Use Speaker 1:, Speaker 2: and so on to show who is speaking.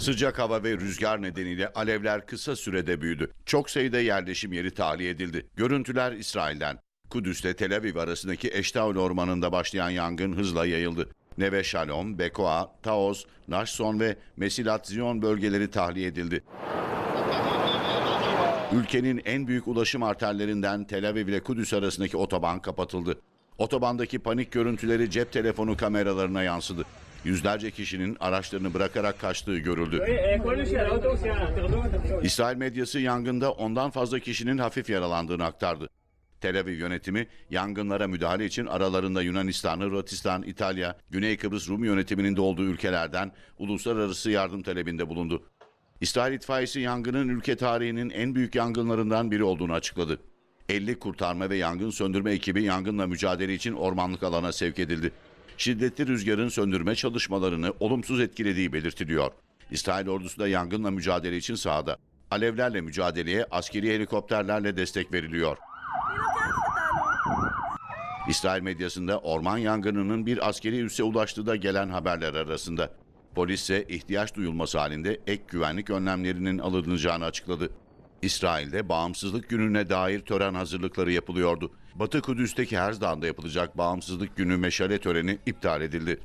Speaker 1: Sıcak hava ve rüzgar nedeniyle alevler kısa sürede büyüdü. Çok sayıda yerleşim yeri tahliye edildi. Görüntüler İsrail'den. Kudüs'te Tel Aviv arasındaki Eştaol ormanında başlayan yangın hızla yayıldı. Neve Shalom, Bekoa, Taoz, Nashson ve Mesilat Zion bölgeleri tahliye edildi. Ülkenin en büyük ulaşım arterlerinden Tel Aviv ile Kudüs arasındaki otoban kapatıldı. Otobandaki panik görüntüleri cep telefonu kameralarına yansıdı. Yüzlerce kişinin araçlarını bırakarak kaçtığı görüldü. İsrail medyası yangında ondan fazla kişinin hafif yaralandığını aktardı. Tel Aviv yönetimi yangınlara müdahale için aralarında Yunanistan, Hırvatistan, İtalya, Güney Kıbrıs Rum yönetiminin de olduğu ülkelerden uluslararası yardım talebinde bulundu. İsrail itfaiyesi yangının ülke tarihinin en büyük yangınlarından biri olduğunu açıkladı. 50 kurtarma ve yangın söndürme ekibi yangınla mücadele için ormanlık alana sevk edildi. Şiddetli rüzgarın söndürme çalışmalarını olumsuz etkilediği belirtiliyor. İsrail ordusu da yangınla mücadele için sahada. Alevlerle mücadeleye askeri helikopterlerle destek veriliyor. İsrail medyasında orman yangınının bir askeri üsse ulaştığı da gelen haberler arasında. Polis ise ihtiyaç duyulması halinde ek güvenlik önlemlerinin alınacağını açıkladı. İsrail'de bağımsızlık gününe dair tören hazırlıkları yapılıyordu. Batı Kudüs'teki Herzl'da yapılacak bağımsızlık günü meşale töreni iptal edildi.